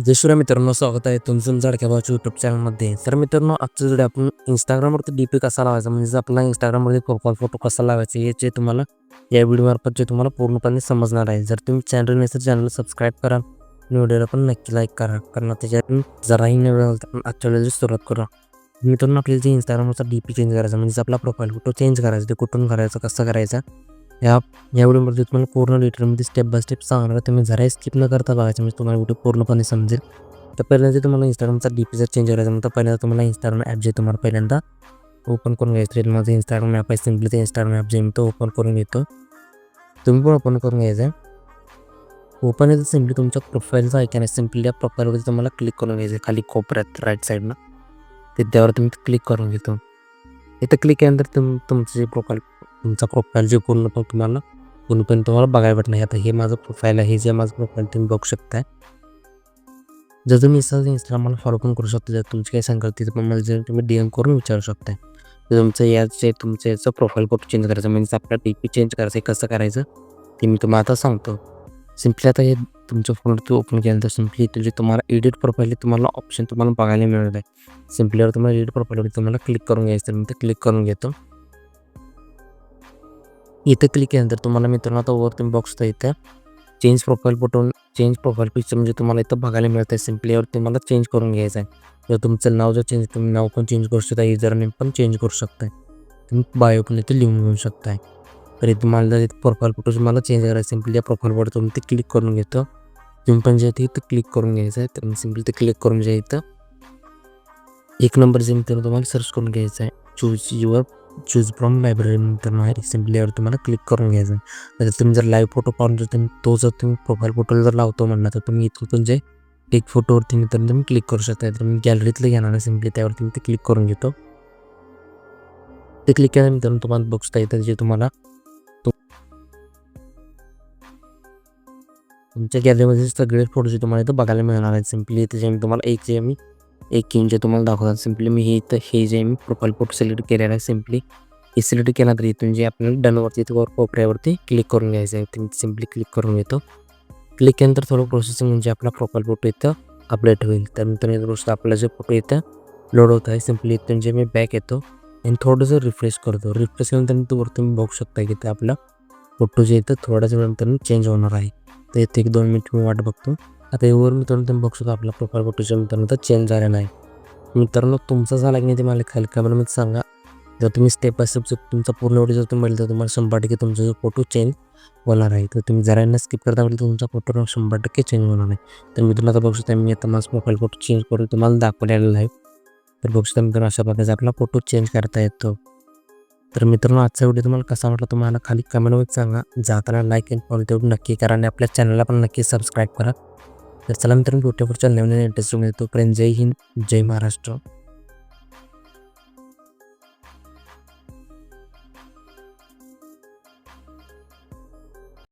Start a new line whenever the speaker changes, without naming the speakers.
जयशुरा मित्रांनो स्वागत आहे तुमचं जाडक्या भावाच्या यूट्यूब चॅनलमध्ये तर मित्रांनो आजच्या व्हिडिओ आपण इंस्टाग्रामवरती डी पी कसा लावायचा म्हणजे आपला इंस्टाग्रामवरती प्रोफाईल फोटो कसा लावायचा याचे तुम्हाला या व्हिडिओमार्फत जे तुम्हाला पूर्णपणे समजणार आहे. जर तुम्ही चॅनल नसेल चॅनल सबस्क्राईब करा आणि व्हिडिओला पण नक्की लाईक करा कारण त्याच्यातून जराही न वेळ तर आपण आजच्या वेळेला सुरुवात करू मित्रांनो आपल्याला जे इंस्टाग्रामवरचा डी पी चेंज करायचा म्हणजे आपला प्रोफाईल फोटो चेंज करायचा ते कुठून करायचं कसं करायचं ह्या या व्हिडिओमध्ये तुम्हाला पूर्ण डिटेलमध्ये स्टेप बाय स्टेप सांगणार आहे. तुम्ही जराही स्किप न करता बघायचं म्हणजे तुम्हाला व्हिडिओ पूर्णपणे समजेल. तर पहिल्यांदा जे तुम्हाला इंस्टाग्रामचा डी पी जर चेंज करायचा म्हणतात पहिल्यांदा तुम्हाला इंस्टाग्राम ॲप जे तुम्हाला पहिल्यांदा ओपन करून घ्यायचं आहे माझं इंस्टाग्राम ॲप आहे सिम्पली ते इंस्टाग्राम ॲप जे मी तो ओपन करून घेतो. तुम्ही पण ओपन करून घ्यायचं आहे. ओपन आहे सिम्पली तुमच्या प्रोफाईलचा ऐकन आहे. सिम्पली या प्रोफाईलवरती तुम्हाला क्लिक करून घ्यायचं आहे खाली कोपऱ्यात राईट साईडनं ते त्यावर तुम्ही क्लिक करून घेतो. इथं क्लिक केल्यानंतर तुम तुमचं जे प्रोफाईल तुमचा प्रोफाईल जे पूर्ण पण तुम्हाला पूर्णपणे तुम्हाला बघायला भेटणार आहे. आता हे माझं प्रोफाईल आहे हे जे माझं प्रोफाईल तुम्ही बघू शकताय. जर तुम्ही सहज इंस्टाग्राम मला फॉलो पण करू शकता जर तुमची काही सांगाल तिथं पण मला जर तुम्ही डी एम करून विचारू शकताय. तर तुमचं याचे तुमचं याचं प्रोफाईल फोटो चेंज करायचं म्हणजे आपला डी पी चेंज करायचं आहे कसं करायचं ते मी तुम्हाला आता सांगतो. सिम्पली आता हे तुमचं फोन तू ओपन केल्यानंतर सिम्पली तुझे जे तुम्हाला एडिट प्रोफाईल तुम्हाला ऑप्शन तुम्हाला बघायला मिळत आहे. सिम्पलीवर तुम्हाला एडिट प्रोफाईलवर तुम्हाला क्लिक करून घ्यायचं तर मी ते क्लिक करून घेतो. इथं क्लिक केल्यानंतर तुम्हाला मित्रांनो आता वर तुम्ही बॉक्स इथं change profile button change profile picture म्हणजे तुम्हाला इथं बघायला मिळतं आहे सिम्पली यावर तुम्हाला चेंज करून घ्यायचं आहे. जर तुमचं नाव जर चेंज तुम्ही नाव पण चेंज करू शकता युजर नेम पण चेंज करू शकताय. तुम्ही बायो पण इथे लिहून घेऊ शकताय. तरी तुम्हाला जर प्रोफाईल फोटो तुम्हाला चेंज करायचं सिम्पली या प्रोफाईल फोटो तुम्ही ते क्लिक करून घेतो. तुम्ही पण जे इथं क्लिक करून घ्यायचं आहे तर सिम्पली ते क्लिक करून जे इथं एक नंबर जे मित्रांनो तुम्हाला सर्च करून घ्यायचं आहे. Choose your choose from library नंतर सिम्पलीवर तुम्हाला क्लिक करून घ्यायचं. म्हणजे तुम्ही जर लाईव्ह फोटो पाहून जर तुम्ही तो जर तुम्ही प्रोफाईल फोटो जर लावतो म्हणला तर तुम्ही इथून जे एक फोटोवरती तर तुम्ही क्लिक करू शकता. तर मी गॅलरीतलं घेणार आहे सिम्पली त्यावरती मी ते क्लिक करून घेतो. ते क्लिक केल्यानंतर तुम्हाला बघता येतं जे तुम्हाला तुमच्या गॅलरीमध्ये सगळे फोटो जे तुम्हाला इथं बघायला मिळणार आहेत सिम्पली इथे जे मी तुम्हाला एक जे मी एक किंग जे तुम्हाला दाखवतात सिम्पली मी हे इथं हे जे मी प्रोफाईल फोटो सिलेक्ट केलेला आहे सिम्पली हे सिलेक्ट केला तर इथून जे आपल्याला डनवरती वर कोपऱ्यावरती क्लिक करून घ्यायचं आहे. तुम्ही सिम्पली क्लिक करून घेतो. क्लिक केल्यानंतर थोडं प्रोसेसिंग म्हणजे आपला प्रोफाईल फोटो इथं अपडेट होईल. तर मित्रांनो आपला जे फोटो इथं लोड होत आहे सिम्पली इथून जे मी बॅक येतो आणि थोडंसं रिफ्रेश करतो. रिफ्रेश केल्यानंतर वर तुम्ही बघू शकता की ते आपला फोटो जे इथं थोड्याच वेळानंतर चेंज होणार आहे. तर इथे एक दोन मिनिट मी वाट बघतो. आता यावर मित्रांनो तुम्ही बघू शकता आपला प्रोफाईल फोटोच्या मित्रांनो तर चेंज झाला नाही. मित्रांनो तुमचा झाला की नाही ते मला खाली कमेंटमध्ये सांगा. जर तुम्ही स्टेप बाय स्टेप तुमचा पूर्ण व्हिडिओ जर तुम्ही तर तुम्हाला शंभर टक्के तुमचा जो फोटो चेंज होणार आहे. तर तुम्ही जरा स्किप करता म्हणजे तुमचा फोटो शंभर टक्के चेंज होणार नाही. तर मित्रांनो आता बघू शकता मी आता माझा प्रोफाईल फोटो चेंज करून तुम्हाला दाखवलेला आहे. तर बघू शकता मित्रांनो अशा प्रकारचा आपला फोटो चेंज करता येतो. तर मित्रांनो आजचा व्हिडिओ तुम्हाला कसा वाटला तुम्हाला खाली कमेंटमध्ये सांगा. जाताना लाईक अँड फॉलो तेवढं नक्की करा आणि आपल्या चॅनलला पण नक्की सबस्क्राईब करा. तर चला मित्रांनो भेटूया पुढच्या नवीन इंटरेस्ट तोपर्यंत जय हिंद जय महाराष्ट्र.